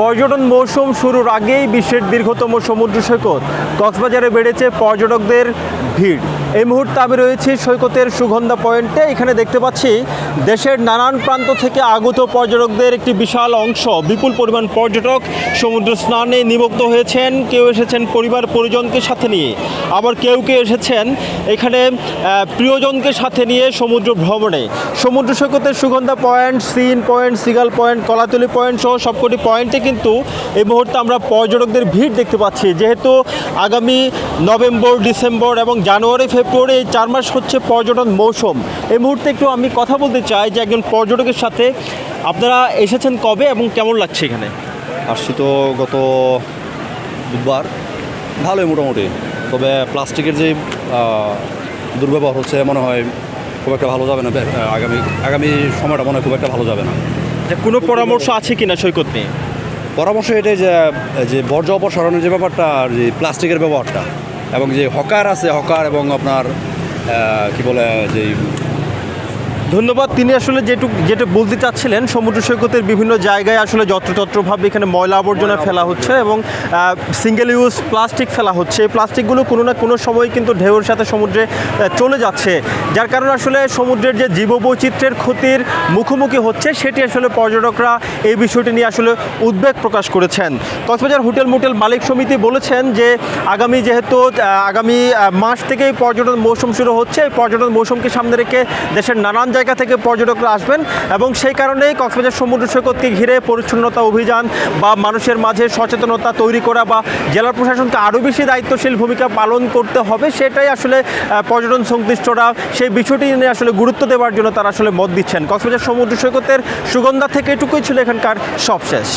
পর্যটন মৌসুম শুরুর আগেই বিশ্বের দীর্ঘতম সমুদ্র সৈকত কক্সবাজারে বেড়েছে পর্যটকদের ভিড়। এই মুহূর্তে আমি রয়েছি সৈকতের সুগন্ধা পয়েন্টে। এখানে দেখতে পাচ্ছি দেশের নানান প্রান্ত থেকে আগত পর্যটকদের একটি বিশাল অংশ। বিপুল পরিমাণ পর্যটক সমুদ্র স্নানে নিমগ্ন হয়েছেন। কেউ এসেছেন পরিবার পরিজনকে সাথে নিয়ে। আবার কেউ কেউ এসেছেন এখানে প্রিয়জনকে সাথে নিয়ে সমুদ্র ভ্রমণে। সমুদ্র সৈকতের Sugandha point sea inn point, seagull point, Kolatoli point সহ সবকটি পয়েন্টে কিন্তু এই মুহূর্তে আমরা পর্যটকদের ভিড় দেখতে পাচ্ছি। যেহেতু আগামী নভেম্বর ডিসেম্বর এবং জানুয়ারি ফেব্রুয়ারি এই চার মাস হচ্ছে পর্যটন মৌসুম। এই মুহূর্তে একটু আমি কথা বলতে চাই যে একজন পর্যটকের সাথে আপনারা এসেছেন কবে এবং কেমন লাগছে এখানে? আসছি তো গত বুধবার। ভালোই মোটামুটি। তবে প্লাস্টিকের যে দুর্ব্যবহার হচ্ছে মনে হয় খুব একটা ভালো যাবে না। আগামী আগামী সময়টা মনে হয় খুব একটা ভালো যাবে না। কোনো পরামর্শ আছে কিনা সৈকত নিয়ে? পরামর্শ এটাই যে যে বর্জ্য অপসারণের যে ব্যাপারটা আর যে প্লাস্টিকের ব্যবহারটা এবং যে হকার আছে, হকার এবং আপনার কি বলে যে ধন্যবাদ। তিনি আসলে যেটুক যেটা বলতে চাচ্ছিলেন, সমুদ্র সৈকতের বিভিন্ন জায়গায় আসলে যত্রতত্রভাবে এখানে ময়লা আবর্জনা ফেলা হচ্ছে এবং সিঙ্গেল ইউজ প্লাস্টিক ফেলা হচ্ছে। এই প্লাস্টিকগুলো কোনো না কোনো সময় কিন্তু ঢেউয়ের সাথে সমুদ্রে চলে যাচ্ছে। যার কারণে আসলে সমুদ্রের যে জীববৈচিত্র্যের ক্ষতির মুখোমুখি হচ্ছে, সেটি আসলে পর্যটকরা এই বিষয়টি নিয়ে আসলে উদ্বেগ প্রকাশ করেছেন। কক্সবাজার হোটেল মোটেল মালিক সমিতি বলেছেন যে, আগামী যেহেতু আগামী মাস থেকেই পর্যটন মৌসুম শুরু হচ্ছে, এই পর্যটন মৌসুমকে সামনে রেখে দেশের নানান জায়গা থেকে পর্যটকরা আসবেন এবং সেই কারণেই কক্সবাজার সমুদ্র সৈকতকে ঘিরে পরিচ্ছন্নতা অভিযান বা মানুষের মাঝে সচেতনতা তৈরি করা বা জেলা প্রশাসনকে আরও বেশি দায়িত্বশীল ভূমিকা পালন করতে হবে, সেটাই আসলে পর্যটন সংশ্লিষ্টরা সেই বিষয়টি নিয়ে আসলে গুরুত্ব দেওয়ার জন্য তারা আসলে মত দিচ্ছেন। কক্সবাজার সমুদ্র সৈকতের সুগন্ধা থেকে এটুকুই ছিল এখানকার সব শেষ